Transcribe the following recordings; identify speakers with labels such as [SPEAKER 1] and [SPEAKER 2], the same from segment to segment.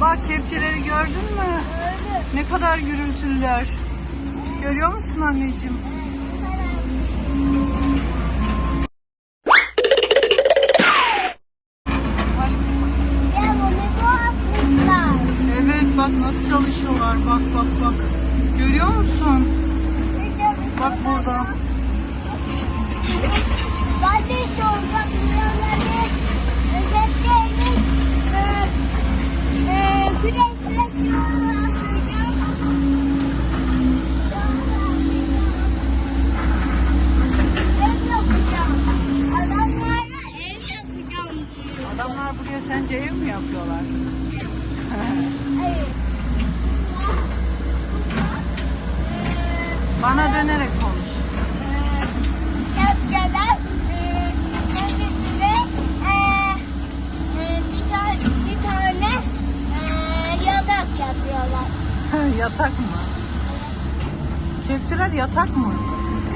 [SPEAKER 1] Bak kepçeleri gördün mü?
[SPEAKER 2] Öyle.
[SPEAKER 1] Ne kadar gürültülüler. Görüyor musun anneciğim? Bak, evet bak nasıl çalışıyorlar. Bak bak bak. Görüyor musun? Bak burada.
[SPEAKER 2] Kardeş olacak buraları
[SPEAKER 1] Adamlar buraya sence ev mi yapıyorlar? Bana dönerek konuş.
[SPEAKER 2] Kepçeler kendisine bir tane, bir tane e, yatak yapıyorlar.
[SPEAKER 1] yatak mı? Kepçeler yatak mı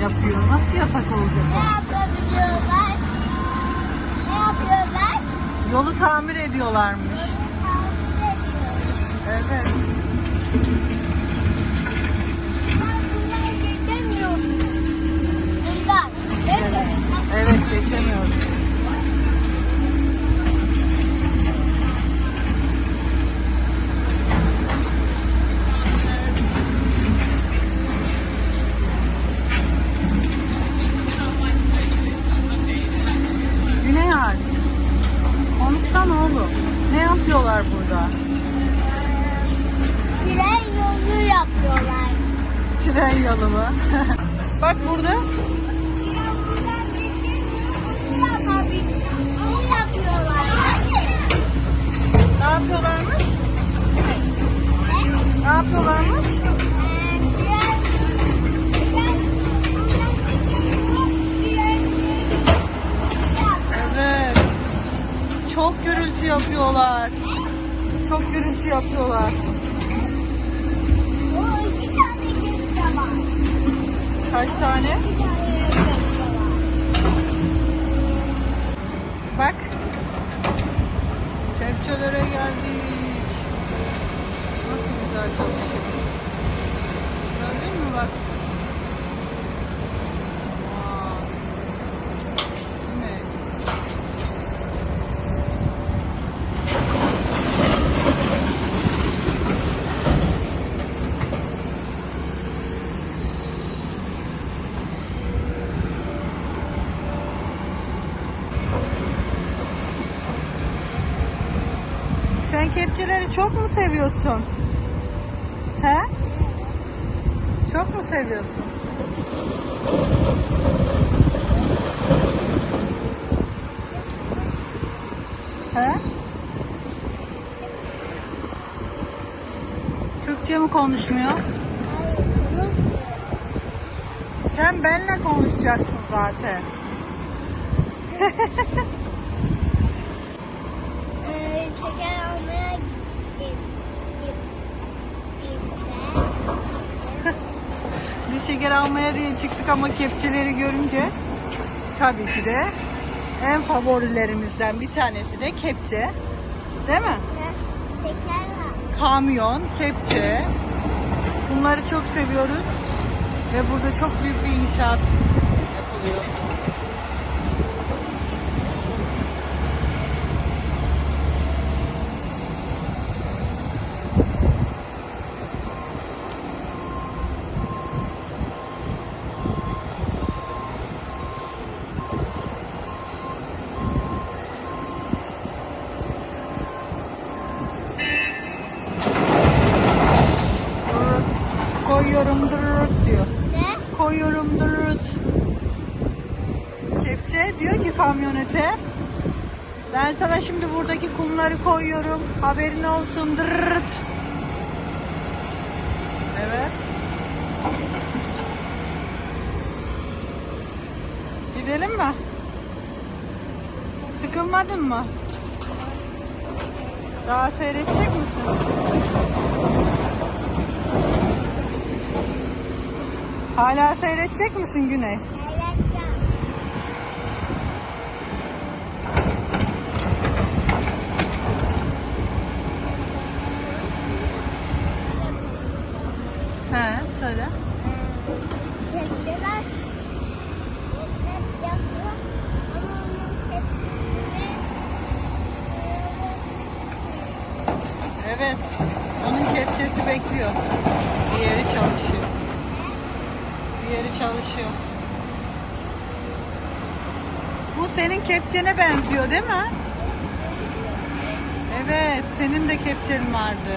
[SPEAKER 1] yapıyor? Nasıl yatak olacak
[SPEAKER 2] Ne yapabiliyorlar? Ne yapıyorlar?
[SPEAKER 1] Yolu tamir ediyorlarmış.
[SPEAKER 2] Tren yolu
[SPEAKER 1] mu? Bak burada. Ne yapıyorlarmış?
[SPEAKER 2] Ne
[SPEAKER 1] yapıyorlarmış? Evet. Çok gürültü yapıyorlar. Çok gürültü yapıyorlar. Kaç tane? Bak. Kepçelere geldik. Nasıl güzel çalışıyor. Gördün mü bak. Vay. Bu ne? Sen kepçeleri çok mu seviyorsun? He? Çok mu seviyorsun? He? Türkçe mi konuşmuyor? Sen benimle konuşacaksın zaten.
[SPEAKER 2] Şeker almaya
[SPEAKER 1] Biz şeker almaya diye çıktık ama kepçeleri görünce tabii ki de en favorilerimizden bir tanesi de kepçe. Değil mi?
[SPEAKER 2] Şeker.
[SPEAKER 1] Kamyon, kepçe. Bunları çok seviyoruz. Ve burada çok büyük bir inşaat yapılıyor. Dırırt. Koyuyorum dırırt diyor.
[SPEAKER 2] Ne?
[SPEAKER 1] Koyuyorum dırırt. Kepçe diyor ki kamyonete. Ben sana şimdi buradaki kumları koyuyorum. Haberin olsun dırırt. Evet. Gidelim mi? Sıkılmadın mı? Daha seyredecek misin? Hala seyredecek misin Güney?
[SPEAKER 2] He, söyle. Evet. Onun kepçesi bekliyor. Diğeri çalışıyor. Diğeri çalışıyor. Bu senin kepçene benziyor değil mi? Evet, senin de kepçen vardı.